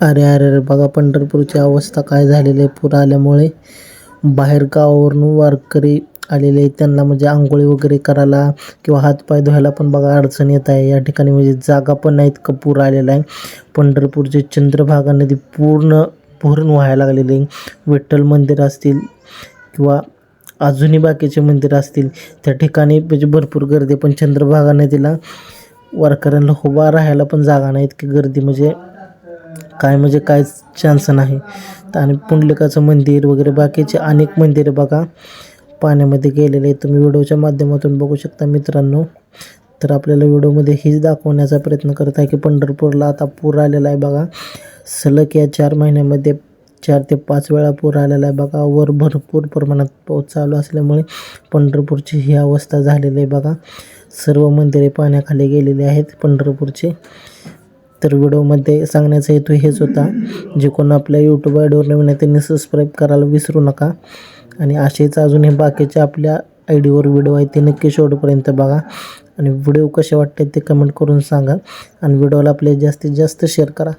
अरे अरे अरे बघा पंढरपूरची अवस्था काय झालेली आहे. पूर आल्यामुळे बाहेर गावावरून वारकरी आलेले आहेत. त्यांना म्हणजे आंघोळी वगैरे करायला किंवा हातपाय धुवायला पण बघा अडचण येत आहे. या ठिकाणी म्हणजे जागा पण नाहीत का? पूर आलेला आहे. पंढरपूरची चंद्रभागा नदी पूर्ण भरून व्हायला लागलेली आहे. विठ्ठल मंदिर असतील किंवा अजूनही बाकीचे मंदिर असतील त्या ठिकाणी म्हणजे भरपूर गर्दी पण चंद्रभागा नदीला वारकऱ्यांना उभा राहायला पण जागा नाही इतकी गर्दी म्हणजे काय म्हणजे काय चान्स नाही. तर आणि पुंडलिकाचं मंदिर वगैरे बाकीचे अनेक मंदिरे बघा. पाण्यामध्ये गेलेले आहेत. तुम्ही व्हिडिओच्या माध्यमातून बघू शकता मित्रांनो. तर आपल्याला व्हिडिओमध्ये हेच दाखवण्याचा प्रयत्न करत आहे की पंढरपूरला आता पूर आलेला आहे बघा. सलग या चार महिन्यामध्ये चार ते पाच वेळा पूर आलेला आहे बघा. वर भरपूर प्रमाणात पाऊस चालू असल्यामुळे पंढरपूरची ही अवस्था झालेली आहे बघा. सर्व मंदिरे पाण्याखाली गेलेली आहेत पंढरपूरचे. तर व्हिडिओमध्ये सांगण्याचा हेतू हेच होता जे कोण आपल्या यूट्यूब आयडीवर नवीन आहे त्यांनी सबस्क्राईब करायला विसरू नका. आणि असेच अजून हे बाकीचे आपल्या आय डीवर व्हिडिओ आहे ते नक्की शेवटपर्यंत बघा. आणि व्हिडिओ कसे वाटते ते कमेंट करून सांगा. आणि व्हिडिओला आपले जास्तीत जास्त शेअर करा.